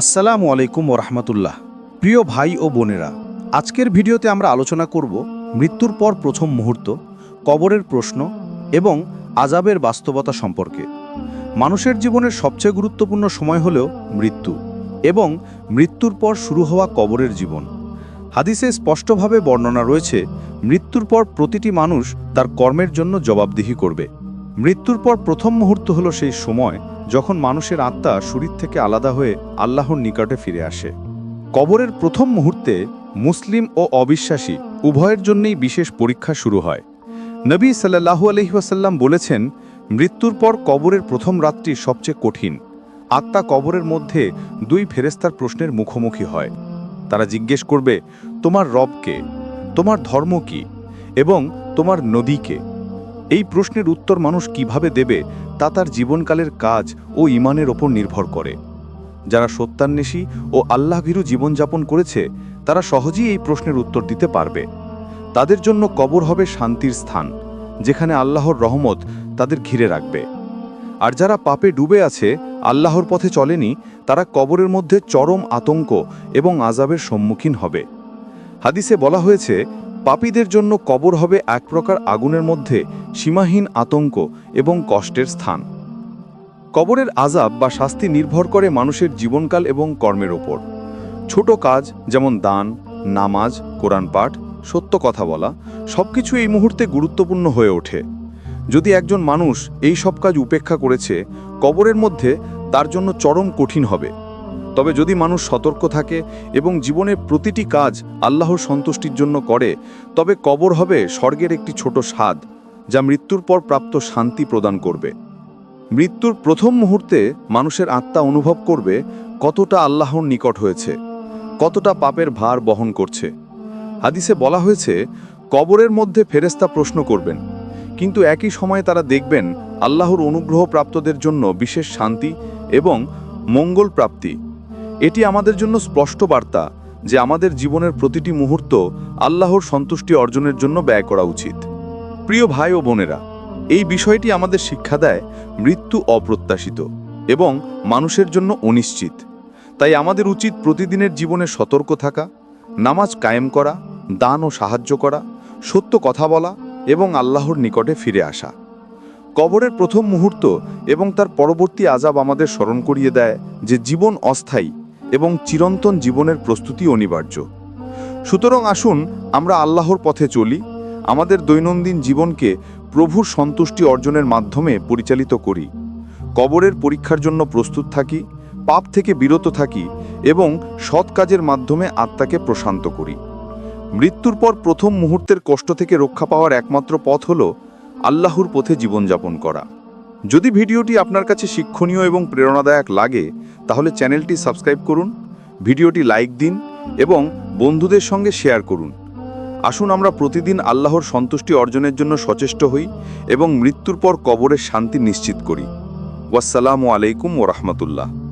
আসসালামু আলাইকুম ওরহমতুল্লাহ। প্রিয় ভাই ও বোনেরা, আজকের ভিডিওতে আমরা আলোচনা করব মৃত্যুর পর প্রথম মুহূর্ত, কবরের প্রশ্ন এবং আজাবের বাস্তবতা সম্পর্কে। মানুষের জীবনের সবচেয়ে গুরুত্বপূর্ণ সময় হলেও মৃত্যু এবং মৃত্যুর পর শুরু হওয়া কবরের জীবন। হাদিসে স্পষ্টভাবে বর্ণনা রয়েছে, মৃত্যুর পর প্রতিটি মানুষ তার কর্মের জন্য জবাবদিহি করবে। মৃত্যুর পর প্রথম মুহূর্ত হলো সেই সময় যখন মানুষের আত্মা শরীর থেকে আলাদা হয়ে আল্লাহর নিকটে ফিরে আসে। কবরের প্রথম মুহূর্তে মুসলিম ও অবিশ্বাসী উভয়ের জন্যই বিশেষ পরীক্ষা শুরু হয়। নবী সাল্লাহু আলহিহাসাল্লাম বলেছেন, মৃত্যুর পর কবরের প্রথম রাতটি সবচেয়ে কঠিন। আত্মা কবরের মধ্যে দুই ফেরেস্তার প্রশ্নের মুখোমুখি হয়। তারা জিজ্ঞেস করবে, তোমার রবকে তোমার ধর্ম কি? এবং তোমার নদীকে এই প্রশ্নের উত্তর মানুষ কীভাবে দেবে তা তার জীবনকালের কাজ ও ইমানের ওপর নির্ভর করে। যারা সত্যান্বেষী ও আল্লাহভীরু জীবনযাপন করেছে, তারা সহজেই এই প্রশ্নের উত্তর দিতে পারবে। তাদের জন্য কবর হবে শান্তির স্থান, যেখানে আল্লাহর রহমত তাদের ঘিরে রাখবে। আর যারা পাপে ডুবে আছে, আল্লাহর পথে চলেনি, তারা কবরের মধ্যে চরম আতঙ্ক এবং আজাবের সম্মুখীন হবে। হাদিসে বলা হয়েছে, পাপীদের জন্য কবর হবে এক প্রকার আগুনের মধ্যে সীমাহীন আতঙ্ক এবং কষ্টের স্থান। কবরের আজাব বা শাস্তি নির্ভর করে মানুষের জীবনকাল এবং কর্মের ওপর। ছোট কাজ যেমন দান, নামাজ, কোরআন পাঠ, সত্য কথা বলা, সবকিছু এই মুহূর্তে গুরুত্বপূর্ণ হয়ে ওঠে। যদি একজন মানুষ এই সব কাজ উপেক্ষা করেছে, কবরের মধ্যে তার জন্য চরম কঠিন হবে। তবে যদি মানুষ সতর্ক থাকে এবং জীবনের প্রতিটি কাজ আল্লাহর সন্তুষ্টির জন্য করে, তবে কবর হবে স্বর্গের একটি ছোট স্বাদ। যা মৃত্যুর পর প্রাপ্ত শান্তি প্রদান করবে। মৃত্যুর প্রথম মুহূর্তে মানুষের আত্মা অনুভব করবে কতটা আল্লাহর নিকট হয়েছে, কতটা পাপের ভার বহন করছে। হাদিসে বলা হয়েছে, কবরের মধ্যে ফেরেস্তা প্রশ্ন করবেন, কিন্তু একই সময়ে তারা দেখবেন আল্লাহর অনুগ্রহ প্রাপ্তদের জন্য বিশেষ শান্তি এবং মঙ্গল প্রাপ্তি। এটি আমাদের জন্য স্পষ্ট বার্তা যে আমাদের জীবনের প্রতিটি মুহূর্ত আল্লাহর সন্তুষ্টি অর্জনের জন্য ব্যয় করা উচিত। প্রিয় ভাই ও বোনেরা, এই বিষয়টি আমাদের শিক্ষা দেয় মৃত্যু অপ্রত্যাশিত এবং মানুষের জন্য অনিশ্চিত। তাই আমাদের উচিত প্রতিদিনের জীবনে সতর্ক থাকা, নামাজ কায়েম করা, দান ও সাহায্য করা, সত্য কথা বলা এবং আল্লাহর নিকটে ফিরে আসা। কবরের প্রথম মুহূর্ত এবং তার পরবর্তী আজাব আমাদের স্মরণ করিয়ে দেয় যে জীবন অস্থায়ী এবং চিরন্তন জীবনের প্রস্তুতি অনিবার্য। সুতরাং আসুন আমরা আল্লাহর পথে চলি আমাদের দৈনন্দিন জীবনকে প্রভুর সন্তুষ্টি অর্জনের মাধ্যমে পরিচালিত করি। কবরের পরীক্ষার জন্য প্রস্তুত থাকি, পাপ থেকে বিরত থাকি এবং সৎ কাজের মাধ্যমে আত্মাকে প্রশান্ত করি। মৃত্যুর পর প্রথম মুহূর্তের কষ্ট থেকে রক্ষা পাওয়ার একমাত্র পথ হল আল্লাহর পথে জীবনযাপন করা। যদি ভিডিওটি আপনার কাছে শিক্ষণীয় এবং প্রেরণাদায়ক লাগে, তাহলে চ্যানেলটি সাবস্ক্রাইব করুন, ভিডিওটি লাইক দিন এবং বন্ধুদের সঙ্গে শেয়ার করুন। আসুন আমরা প্রতিদিন আল্লাহর সন্তুষ্টি অর্জনের জন্য সচেষ্ট হই এবং মৃত্যুর পর কবরের শান্তি নিশ্চিত করি। ওয়াসালামু আলাইকুম ও রহমতুল্লাহ।